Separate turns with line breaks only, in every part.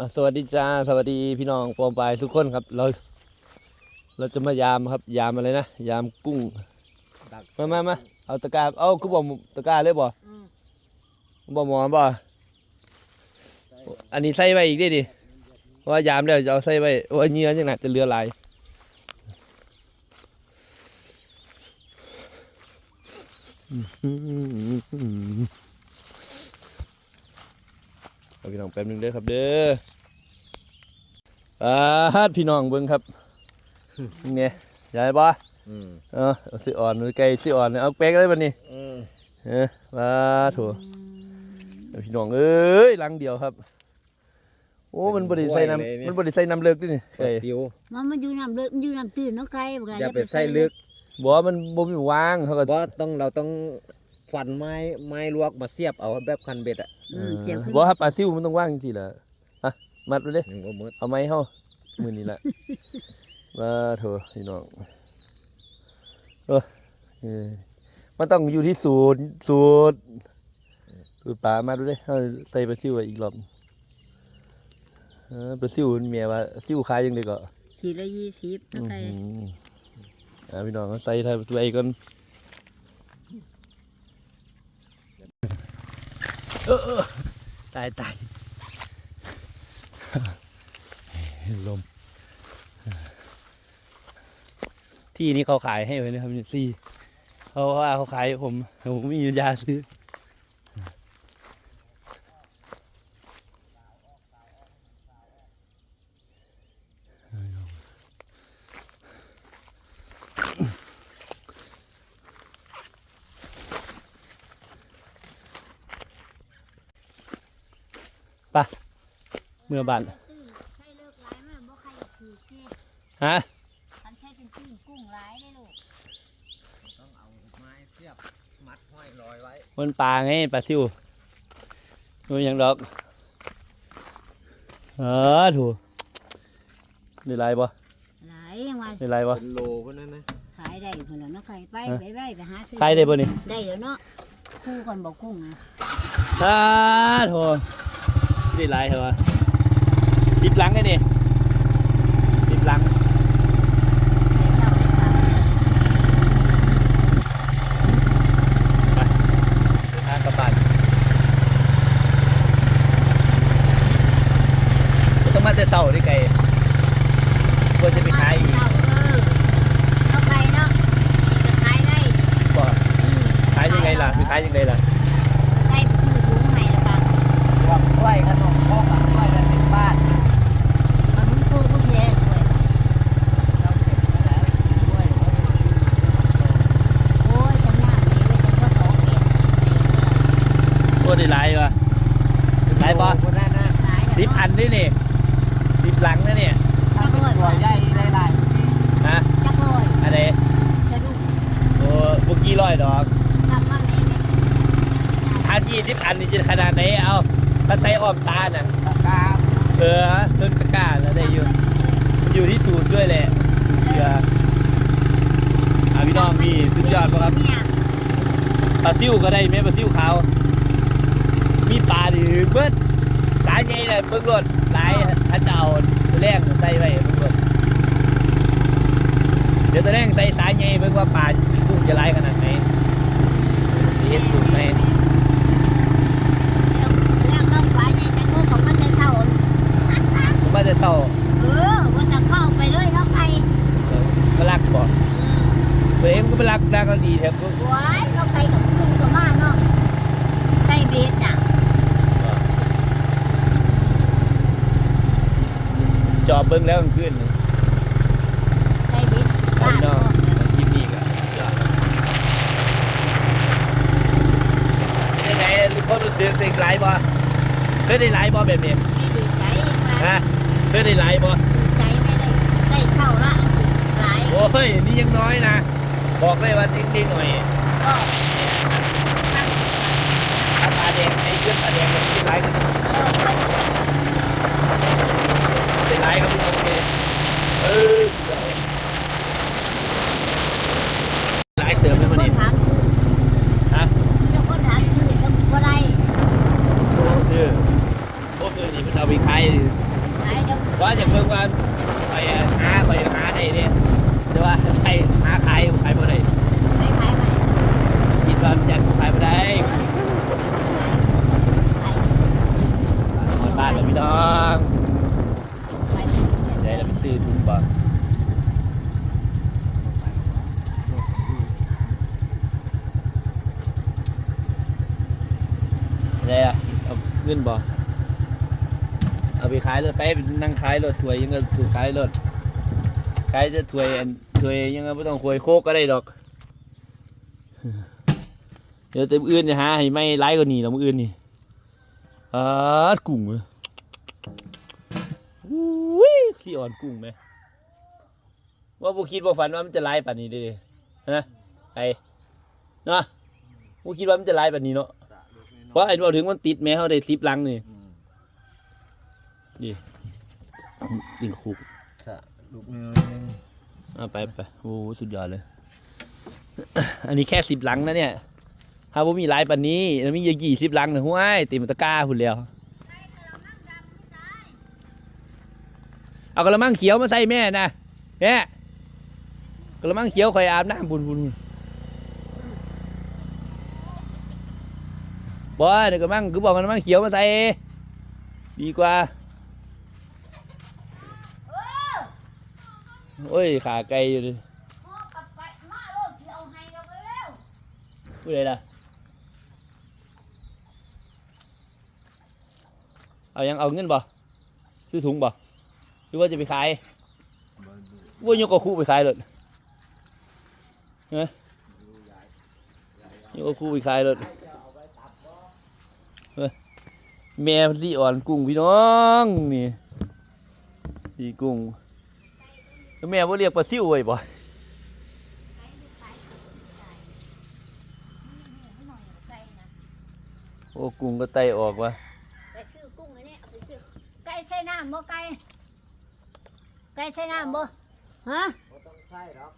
อะสวัสดีจ้าสวัสดีพี่น้องปอมปายทุกคนครับ เรา เราจะมายามครับ ยามอะไรนะ ยามกุ้ง
ดัก
มามามาเอาตะกร้าเอาคือบอกตะกร้าเลยบ่บ่หมอนบ่อันนี้ใส่ไว้อีกได้ดิเพราะว่ายามแล้วจะเอาใส่ไว้เพราะว่าเหงื่อยังหนักจะเหลือหลาย เอาพี่น้องแป๊บนึงเด้อครับ เด้ออ่าฮัดพี่น้องเบิ่งครับนี่ไงใหญ่ปะ
อืม
เออเอาสิอ่อนมือไก่สิอ่อนเอาแป๊กเลยบัดนี้
อืม
เออมาถูพี่น้องเอ้ยลังเดียวครับ โอ้มันบริใส่น้ำมันบริใส่น้ำเลิกด้วยนี่
ใส่
ไก่
ติว
มันมาอยู่น้ำเลิกมันอยู่น้ำตื้นเนาะไก่บอกว่า
อย่าไปใส่ลึก
บอกว่ามันบ่มีวางเขาก็
เพราะต้องเราต้องฟันไม้ไม้ลวกมาเสียบเอาแบบคันเบ็ดอะ
อืมเสียบขึ้น
บอกว่าปลาซิวมันต้องว่างจริงๆล่ะฮะมัดไว้เลย
หนึ่งก็มืด
เอาไม้เฮามือนี้แหละมาเถอะพี่น้องเออเออมันต้องอยู่ที่สูตรสูตรสูตรปลามาดูเลยเอาใส่ปลาซิวไว้อีกรอบเออปลาซิวมันเมียว่าซิวขายยังไงก็
ขีดละยี่สิบเนาะไก่
อืมอ่าพี่น้องเอาใส่ไทยตัวเองก่อน เออเออตายตายลม ที่นี้เขาขายให้ไว้นะครับนี่ซี่เขาว่าเขาขายให้ผม ผมไม่มียาซื้อ เมื่อบาน
ใช่เลิกร้ายมากบ่ใครถือเกี้
ฮะ
คันใช้เป็นตื้นกุ้งร้ายได้ลูก
ต้องเอาไม้เสียบมัดห้อยลอยไว้
มันปลาไงปลาซิวมันยังดอกเออถูกได้ไรบ่
หลายยังว่า
ได้ไรบ่
เป็นโลพวกนั้นนะ
ขายได้คนละเนาะไก่ไป
ฮะ
ไปไปไปหาซื้อ
ขายได้บ่นี่
ได้แล้วเนาะคู่กันบอกกุ้งนะ
อ่าโถ ได้ไรเหรอติดหลังไงนี่ติดหลัง
ได้เช่าได้สาม
เดินทางกลับบ้านบ่ต้องมาแต่เช้าดิไก่เพื่อจะไปขายอีก
เช่าเออเนาะไก่เนาะจะขายได้
บ่
อืม
ขายยังไงล่ะไปขายยังไงล่ะ
ไก่ไปซื้อถุงให้แล้วกัน
ว่าไว้ขนมพอกอะไว้ละสิบบาท
มันมึงคู่ก็แพ้ด้วย
เราเก็บไว้แล้วไว้ไว้
โอ้ยฉันยากเลยเว้ยฉันก็สองเอ็ด
โอ้ได้ไรวะไรบ่
พวกนั้นนะ
ขาย
สิบอันนี่นี่สิบหลังนะเนี่ย
จักรอย
ตัวใหญ่ได้หลาย
ฮะ
จักรอย
อันไหน
สะดุ้ง
โอ้บุกี้ร้อยดอก
ทำมันเองเนี่ย
อันยี่สิบอันนี่จะขนาดไหนเอา ถ้าใส่อ้อมซาน่ะ
ตะกร้า
เออต้นตะกร้าแล้วได้อยู่ อยู่ที่สูตรด้วยแหละเชื่ออะพี่น้องมีสุดยอดปะครับ
เนี่ย
ปลาซิวก็ได้แม่ปลาซิวขาวมีปลาดิเบิดสายใหญ่เลยเบิ่งรถหลายถ้าจะเอาตัวแรกใส่ไว้เบิ่งรถเดี๋ยวตัวแรกใส่สายใหญ่เบิ่งว่าปลากุ้งจะหลายขนาดไหนเฮ็ดสูตรไหม
เรื่องน้องฟ้าใหญ่แต่ก็ของมันจะเท่า
ผ มว่าจะเศร้า
เออว่าสั่งเข้าไปเลยแล้วใคร
เออก็รักบ่ตัวเองก็ไปรักรักก็ดีแถม
หวายเราไปกับคุณกับมาเนาะใส่เบสน่ะ
จอบเบิ่งแล้วกลางคืนนี่
ใส่เบสบ้าน
พี่น้
เนา
องคลิปนี้ก็ยอดเป็นยังไงทุกคนรู้สึกเป็นไลฟ์บ่เคยได้ไลฟ์บ่แบบนี้
ไม่ดีใจมา
ฮะ เคยได้ไลฟ์บ่
ดีใจไม่ได้ได้เช่าละหลาย
โอ้ยนี่ยังน้อยนะ บอกเลยว่าจริงๆหน่อย
ก็
ถ้าตาแดงไอ้เพื่อนตาแดงมันเป็นไลฟ์กัน
เออ
เป็นไลฟ์ครับพี่น้องโอเคเออไลฟ์เติมได้
ค
มั้
น
นี่
ถามซื้อ
ฮะ
เจ้าคนถามซื้อก็บ่ได้
โอ้คือโอ้คือนี่มันเอาไปขาย
ขายเดี๋ยว
ว่าจะเพิ่งว่าไปหาไปหาได้เนี่ยแต่ว่าใช่หาขายขายบ่ได้
ไปขายมา
คิดว่าอยากขายบ่ได้
ขา
นพี่น้องเดี๋ยวเราไปซื้อถุงบ่อะไรอะเอาเงินบ่เอาไปขายรถไปนั่งขายรถถวยยังก็ถูกขายรถขายจะถวยอันถวยยังก็ไม่ต้องถวยโคกก็ได้ดอก เดี๋ยวเต็มอื่นจะหาให้ไม่ไล่กว่านี้แล้วมืออื่นนี่อ่ากุ้งเว้ย อุ้ยขี้อ่อนกุ้งไหมว่าบุคิดว่าฝันว่ามันจะไล่ป่านนี้เด้ฮะไอ้เนาะบุคิดว่ามันจะไล่ป่านนี้เนาะเพราะไอ้เราถึงมันติดแม้เขาได้คลิปลังนี่ติงคุก
สะลูกเนื้อ
อะไปไปโอ้สุดยอดเลย อันนี้แค่สิบลังนะเนี่ย ถ้าว่ามีหลายปันนี้แล้วมียี่สิบลังนะห้วยเต็มตะกร้าพุ่นแล้ว เอากระมังเขียวมาใส่แม่นะแม่กระมังเขียวคอยอาบน้ำบุญบุญบ่เดี๋ยวกระมังคือบอกกระมังเขียวมาใส่ดีกว่าโอ้ยขาไกลอยู่ดิ
พ่อกลับไปมาโลดที่เอาให้เราไปแล้ว
พูดอะไรล่ะเอายังเอาเงินบ่ซื้อถุงบ่ หรือว่าจะไปขายว่ายกกระคู่ไปขายเลยเฮ้ยกกระคู่ไปขายเลยแม่พิ่นสิอ่อนกุ้งพี่น้องนี่สีกุ้งแล้วแม่ว่าเรียกปลาซิวไว้บ่โอ้กุ้งก็ไตออกวะ
ไปซื้อกุ้งอันนี้เอาไปซื้อไก่ใส่น้ำบ่ไก่ ไก่ใส่น้ำบ่ฮะ
บ่ต้องใส่หรอก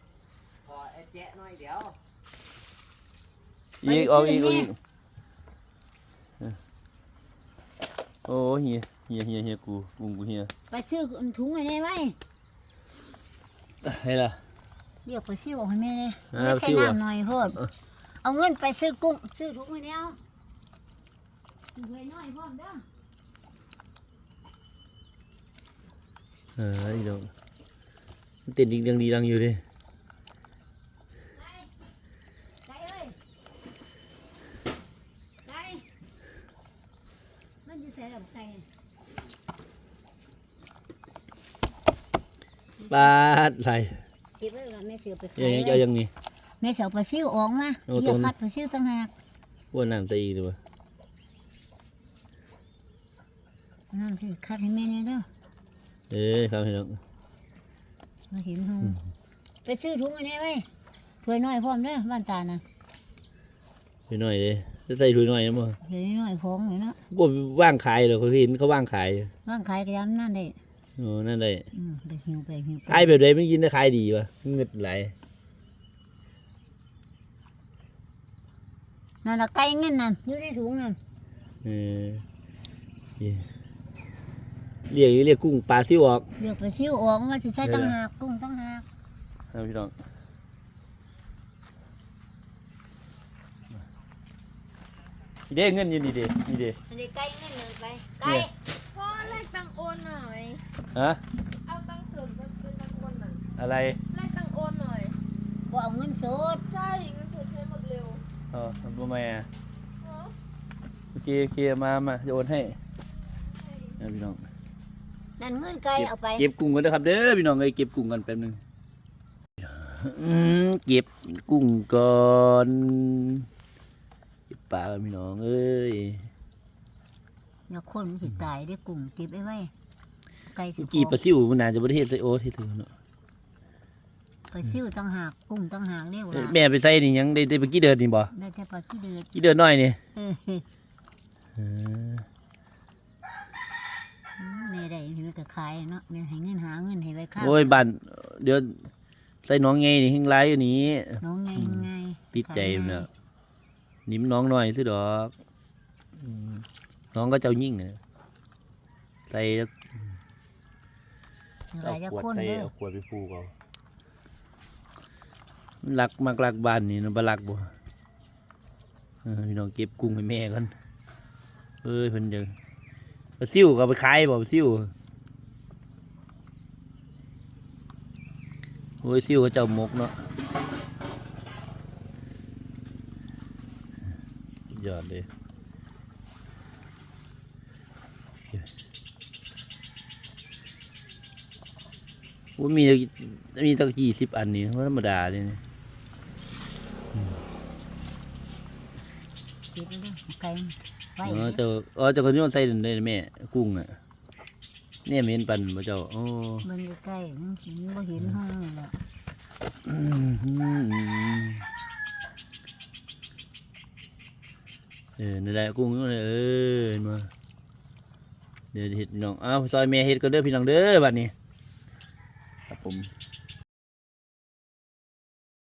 พอไอ้แจ๊ะหน่อยเดียว
อีกออกอีกออกอีกโอ้เฮียเฮียเฮียเฮียกูกุ้งกูเฮีย
ไปซื้อถุงอันนี้ไว้
ให้ล่ะ
เดี๋ยวไปซื้อเอาให้แม่เลย
อ่า
ไม่ใช่
ซื้อเอา
น้ำหน่อยโพด
เออ
เอาเงินไปซื้อกุ้งซื้อถุงอันนี้เอาถุงไว้น้อยพร้อมเด้อ
อออีดอกมันเต้นดิงดังดีดังอยู่ดิ
ไก่ไก่เอ้ยไก่มันจะใส่กับไก่
ปาดไหล
เก็บไว้ก่อนแม่เสือไปขา
ยัง
ย
ยัง
ไว้
เอายังนี่
แม่เสือปลาซิวออกมา
โอ้
เรีย
ตร
ก
ง
คัดปลาซิวต่างหาก
ว่าน้ำใส่อีกดีวะ
น้ำสิคัดให้แม่เนี่ยเด้อ
เอ้ยครับพี่น้อง
มาเห็นหูไปซื้อถุงอันนี้ไว้ถ้วยน้อยพร้อมเด้อบ้านตานะ
ไปหน่อยเลยจะใส่ถุยหน่อยนะมั้ง
ถ้วยน้อยพองเลยเนาะ
ว่าว่างขายเหรอเขาเห็นเขาว่างขายอยู่
ว่างขายกระยำนั่นได้
โอ้นั่นได้
อืมไปหิวไปหิวไป
ขายแบบใดไม่กินได้ขายดีวะเงินไหลาย
นั่นละไก่เงินนั่นอยู่ในถุงนั่น
เออ เรียกเรียกกุ้งปลาซิวออก
เรียกปลาซิวออกมาสิใช้
เดี๋ยว
ต่างหากกุ้งต่างหาก
ครับพี่น้องนี่เด้เงินอยืนนี่เด้นี่เด้
อันนี้ไก่เงินเลยไปไก่
เนี่ย
พ่อไล่ตังโอนหน่อย
ฮะ
เอาตังส่วนมาเป็นตังโอนหน่อย
อะไร
ไล่ตังโอนหน่อย
บ่เอาเงินสด
ใช่เงินสดใช้หมดเร็ว
เออทำตัวแม่
เนาะ
โอเคโอเคมามาจะโอนให้นะพี่น้อง
นั่นเงินไก่เอาไป
เก็บกุ้งกันนะครับ เด้อพี่น้องเอ้ยเก็บกุ้งกันแป๊บหนึงอืมเก็บกุ้งก่อนเก็บปลากันพี่น้องเอ้ย
อย่าคนมันสิตายได้อกุ้งเก็บไว้ไว้ไก่สิ
เมื่อกี้ปลาซิวมันน่าจะประเทศไซโอที่ถึงเนาะ
ปลาซิวต่างหากกุ้งต่างหากเรียก
เอ้ย
ว่า
แม่ไปใส่นี่ยังได้ได้ไปกี่เดือนนี่บ่
ได้แต่ปลาขี้เดือด
กี่เดือนน้อยนี่
เออ
เออ
แม่ได้เห็น ก็ขายเนาะแม่ให้เงินหาเงินให้ไว้ข้าว
โอ้ยบ้านเดี๋ยวใส่น้องไงนี่หิ้งไรอยู่นี้
น้องไงไง
ติดใจมันเนาะนิ่มน้องหน่อยสิดอกอืมน้องก็เจ้ายิ่งเนี่ยใส่แล้ว
หลายจะ
ขวด
คน
ใส่
เด้อ
เอาขวดไปผูกเอาลักมักลักบ้านนี่นะบ่ลักบ่เออพี่น้องเก็บกุ้งให้แม่กันเอ้ยเพิ่นจะเอาซิ่วก็เอาไปขายบ่ซิ่ว โอ้ยซิ่วเขาเจ้าหมกเนาะสุดยอดเลยว่ามีมีตั้งกี่สิบอันนี่ว่าธรรมดาเลยนี่
เก็บไว้เด้อไก่ไว้
อ๋อ
เด้อ
เจ้าอ๋อเจ้าก็โยนใส่นั่นได้แม่กุ้งอะ เนี่ยเหม็นปันบ่เจ้าโอ้
เบิ่งใกล้ๆมันสิบ่เห็นห้องนี่แหละ
อืมอืมอืมเออนั่นแหละกุ้งนั่นแหละเออเห็นมาเดี๋ยวเห็ดพี่น้องอ้าวซอยแม่เห็ดก็เด้อพี่น้องเด้อบัดนี้ครับผม